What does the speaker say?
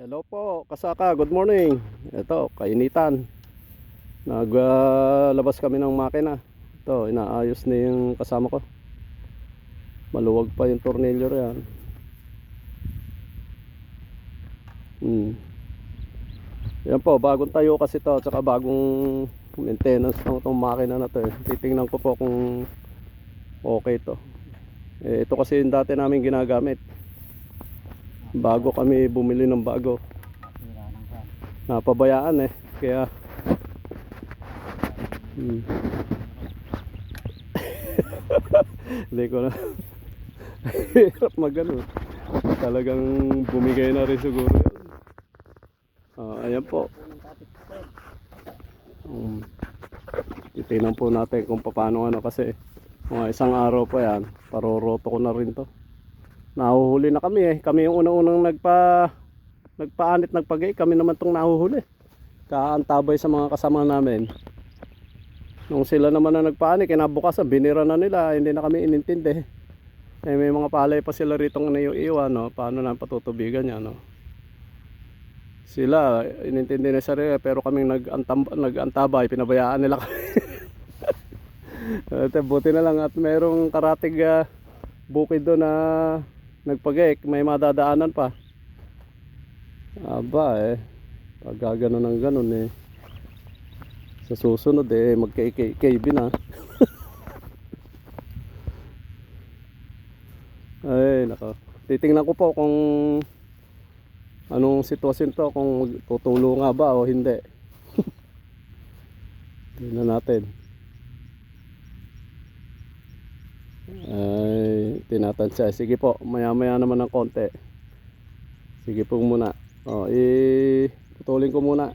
Hello po, kasaka, good morning. Ito, kainitan. Naglabas kami ng makina. Ito, inaayos na yung kasama ko. Maluwag pa yung tornilyo yan. Hmm. Yan po, bagong tayo kasi to, tsaka bagong maintenance ng itong makina na to. eh. Titingnan ko po kung okay to. Eh, ito kasi yung dati namin ginagamit. Bago kami bumili ng bago. Napabayaan eh. Kaya hmm. Hindi ko na Hirap magano. Talagang bumigay na rin siguro yun. Ah, ayan po. Um, titingnan po natin kung paano ano kasi mga isang araw pa yan. Paroroto ko na rin to. Nahuhuli na kami eh. Kami yung unang-unang nagpa nagpaanit nagpagay. Kami naman tong nahuhuli. Kaantabay sa mga kasama namin. Nung sila naman na nagpaanit, kinabukasan, binira na nila. Hindi na kami inintindi. Eh, may mga palay pa sila rito na iwan, no? Paano na patutubigan niya, no? Sila, inintindi na sarili, pero kaming nag-antam- nag-antabay, pinabayaan nila kami. At buti na lang at merong karatig ah, bukid doon na nagpagek, may madadaanan pa. Aba eh, pag gaganon ng ganon eh. Sa susunod eh, magka-KB na. Ay, nako. Titingnan ko po kung anong sitwasyon to, kung tutulo nga ba o hindi. Tingnan natin. Ay, tinatansya. Sige po, maya-maya naman ng konti. Sige po muna. O, i putulin ko muna.